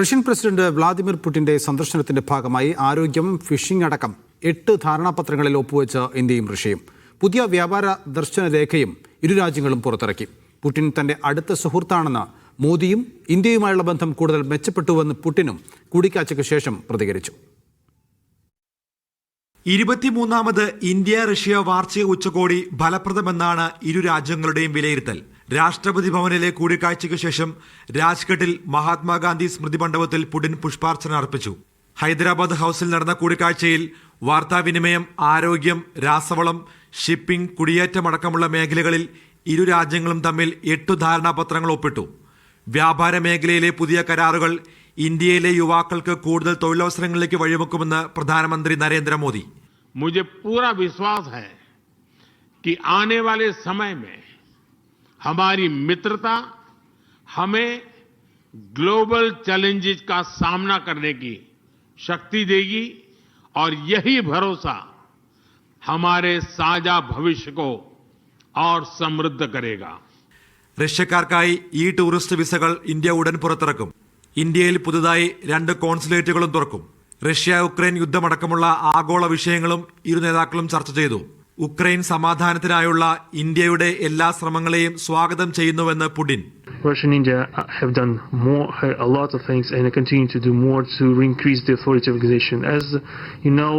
Russian president Vladimir പുടിന്റെ സന്ദർശനത്തിന്റെ ഭാഗമായി ആരോഗ്യം ഫിഷിംഗ് അടക്കം എട്ട് ധാരണാപത്രങ്ങളിൽ ഒപ്പുവെച്ച ഇന്ത്യയും റഷ്യയും. പുതിയ വ്യാപാര ദർശന രേഖയും ഇരു രാജ്യങ്ങളും പുറത്തിറക്കി. പുടിൻ തന്റെ അടുത്ത സുഹൃത്താണെന്ന് മോദിയും ഇന്ത്യയുമായുള്ള ബന്ധം കൂടുതൽ മെച്ചപ്പെട്ടുവെന്ന് പുടിനും കൂടിക്കാഴ്ചയ്ക്ക് ശേഷം പ്രതികരിച്ചു. ഇരുപത്തിമൂന്നാമത് ഇന്ത്യ റഷ്യ വാർഷിക ഉച്ചകോടി ഫലപ്രദമെന്നാണ് ഇരു രാജ്യങ്ങളുടെയും വിലയിരുത്തൽ. രാഷ്ട്രപതി ഭവനിലെ കൂടിക്കാഴ്ചയ്ക്ക് ശേഷം രാജ്ഘട്ടിൽ മഹാത്മാഗാന്ധി സ്മൃതി മണ്ഡപത്തിൽ പുടിൻ പുഷ്പാർച്ചന അർപ്പിച്ചു ഹൈദരാബാദ് ഹൌസിൽ നടന്ന കൂടിക്കാഴ്ചയിൽ വാർത്താവിനിമയം ആരോഗ്യം രാസവളം ഷിപ്പിംഗ് കുടിയേറ്റമടക്കമുള്ള മേഖലകളിൽ ഇരു രാജ്യങ്ങളും തമ്മിൽ എട്ടു ധാരണാപത്രങ്ങൾ ഒപ്പിട്ടു വ്യാപാര മേഖലയിലെ പുതിയ കരാറുകൾ ഇന്ത്യയിലെ യുവാക്കൾക്ക് കൂടുതൽ തൊഴിലവസരങ്ങളിലേക്ക് വഴിവെക്കുമെന്ന് പ്രധാനമന്ത്രി നരേന്ദ്രമോദി मुझे पूरा विश्वास है कि आने वाले समय में हमारी मित्रता हमें ग्लोबल चैलेंजेस का सामना करने की शक्ति देगी और यही भरोसा हमारे साझा भविष्य को और समृद्ध करेगा റഷ്യക്കാർക്കായി ഈ ടൂറിസ്റ്റ് വിസകൾ ഇന്ത്യ ഉടൻ പുറത്തിറക്കും ഇന്ത്യയിൽ പുതുതായി രണ്ട് കോൺസുലേറ്റുകളും തുറക്കും റഷ്യ ഉക്രൈൻ യുദ്ധമടക്കമുള്ള ആഗോള വിഷയങ്ങളും ഇരു നേതാക്കളും ചർച്ച ചെയ്തു ഉക്രൈൻ സമാധാനത്തിനായുള്ള ഇന്ത്യയുടെ എല്ലാ ശ്രമങ്ങളെയും സ്വാഗതം ചെയ്യുന്നുവെന്ന് Putin Russia and India uh, have done more, a lot of things, and continue to do more to increase the authority of organization. As you know,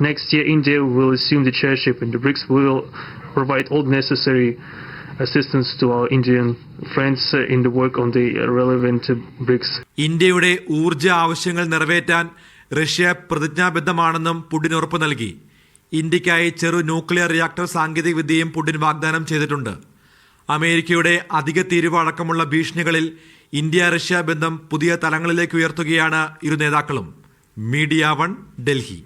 next year India will assume the chairship, and the BRICS will provide all necessary assistance to our Indian friends uh, in the work on the uh, relevant uh, BRICS. ഇന്ത്യയുടെ ഊർജ ആവശ്യങ്ങൾ നിറവേറ്റാൻ Russia പ്രതിജ്ഞാബദ്ധമാണെന്നും Putin ഉറപ്പു നൽകി ഇന്ത്യക്കായി ചെറു nuclear reactor സാങ്കേതിക വിദ്യയും പുടിൻ വാഗ്ദാനം ചെയ്തിട്ടുണ്ട്. അമേരിക്കയുടെ അധിക തീരുവ അടക്കമുള്ള ഭീഷണികളിൽ ഇന്ത്യ റഷ്യ ബന്ധം പുതിയ തലങ്ങളിലേക്ക് ഉയർത്തുകയാണ് ഇരു നേതാക്കളും. Media one Delhi.